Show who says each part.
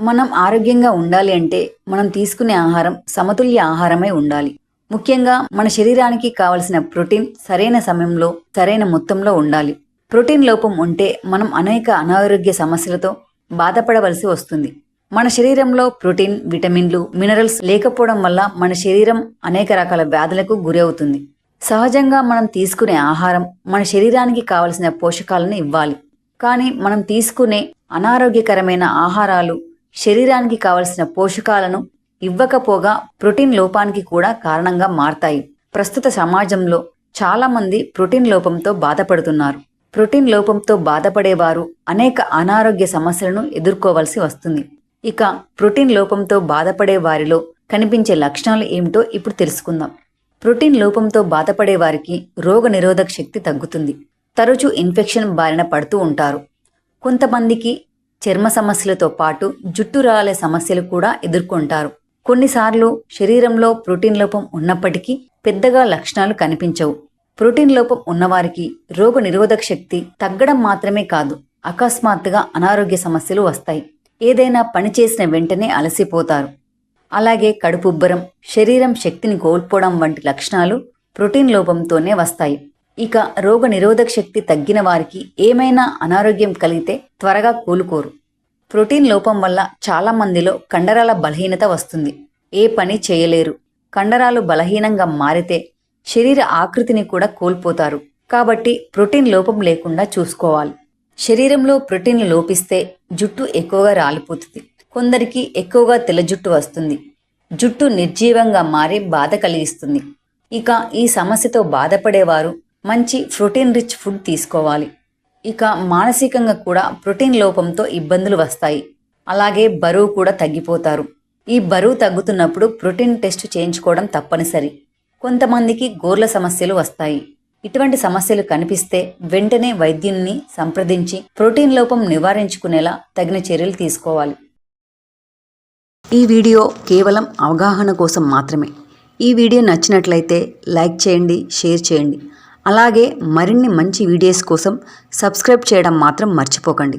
Speaker 1: మనం ఆరోగ్యంగా ఉండాలి అంటే మనం తీసుకునే ఆహారం సమతుల్య ఆహారమై ఉండాలి. ముఖ్యంగా మన శరీరానికి కావలసిన ప్రోటీన్ సరైన సమయంలో సరైన మొత్తంలో ఉండాలి. ప్రోటీన్ లోపం ఉంటే మనం అనేక అనారోగ్య సమస్యలతో బాధపడవలసి వస్తుంది. మన శరీరంలో ప్రోటీన్ విటమిన్లు మినరల్స్ లేకపోవడం వల్ల మన శరీరం అనేక రకాల వ్యాధులకు గురి అవుతుంది. సహజంగా మనం తీసుకునే ఆహారం మన శరీరానికి కావలసిన పోషకాలను ఇవ్వాలి. కానీ మనం తీసుకునే అనారోగ్యకరమైన ఆహారాలు శరీరానికి కావలసిన పోషకాలను ఇవ్వకపోగా ప్రోటీన్ లోపానికి కూడా కారణంగా మారతాయి. ప్రస్తుత సమాజంలో చాలా మంది ప్రోటీన్ లోపంతో బాధపడుతున్నారు. ప్రోటీన్ లోపంతో బాధపడేవారు అనేక అనారోగ్య సమస్యలను ఎదుర్కోవలసి వస్తుంది. ఇక ప్రోటీన్ లోపంతో బాధపడే వారిలో కనిపించే లక్షణాలు ఏమిటో ఇప్పుడు తెలుసుకుందాం. ప్రోటీన్ లోపంతో బాధపడే వారికి రోగ నిరోధక శక్తి తగ్గుతుంది. తరచూ ఇన్ఫెక్షన్ బారిన పడుతూ ఉంటారు. కొంతమందికి చర్మ సమస్యలతో పాటు జుట్టు రాలే సమస్యలు కూడా ఎదుర్కొంటారు. కొన్నిసార్లు శరీరంలో ప్రోటీన్ లోపం ఉన్నప్పటికీ పెద్దగా లక్షణాలు కనిపించవు. ప్రోటీన్ లోపం ఉన్నవారికి రోగ నిరోధక శక్తి తగ్గడం మాత్రమే కాదు అకస్మాత్తుగా అనారోగ్య సమస్యలు వస్తాయి. ఏదైనా పని చేసిన వెంటనే అలసిపోతారు. అలాగే కడుపుబ్బరం శరీరం శక్తిని కోల్పోవడం వంటి లక్షణాలు ప్రోటీన్ లోపంతోనే వస్తాయి. ఇక రోగ నిరోధక శక్తి తగ్గిన వారికి ఏమైనా అనారోగ్యం కలిగితే త్వరగా కోలుకోరు. ప్రోటీన్ లోపం వల్ల చాలా మందిలో కండరాల బలహీనత వస్తుంది. ఏ పని చేయలేరు. కండరాలు బలహీనంగా మారితే శరీర ఆకృతిని కూడా కోల్పోతారు. కాబట్టి ప్రోటీన్ లోపం లేకుండా చూసుకోవాలి. శరీరంలో ప్రోటీన్లు లోపిస్తే జుట్టు ఎక్కువగా రాలిపోతుంది. కొందరికి ఎక్కువగా తెల్ల జుట్టు వస్తుంది. జుట్టు నిర్జీవంగా మారి బాధ కలిగిస్తుంది. ఇక ఈ సమస్యతో బాధపడేవారు మంచి ప్రోటీన్ రిచ్ ఫుడ్ తీసుకోవాలి. ఇక మానసికంగా కూడా ప్రోటీన్ లోపంతో ఇబ్బందులు వస్తాయి. అలాగే బరువు కూడా తగ్గిపోతారు. ఈ బరువు తగ్గుతున్నప్పుడు ప్రోటీన్ టెస్ట్ చేయించుకోవడం తప్పనిసరి. కొంతమందికి గోర్ల సమస్యలు వస్తాయి. ఇటువంటి సమస్యలు కనిపిస్తే వెంటనే వైద్యున్ని సంప్రదించి ప్రోటీన్ లోపం నివారించుకునేలా తగిన చర్యలు తీసుకోవాలి. ఈ వీడియో కేవలం అవగాహన కోసం మాత్రమే. ఈ వీడియో నచ్చినట్లయితే లైక్ చేయండి షేర్ చేయండి. అలాగే మరిన్ని మంచి వీడియోస్ కోసం సబ్స్క్రైబ్ చేయడం మాత్రం మర్చిపోకండి.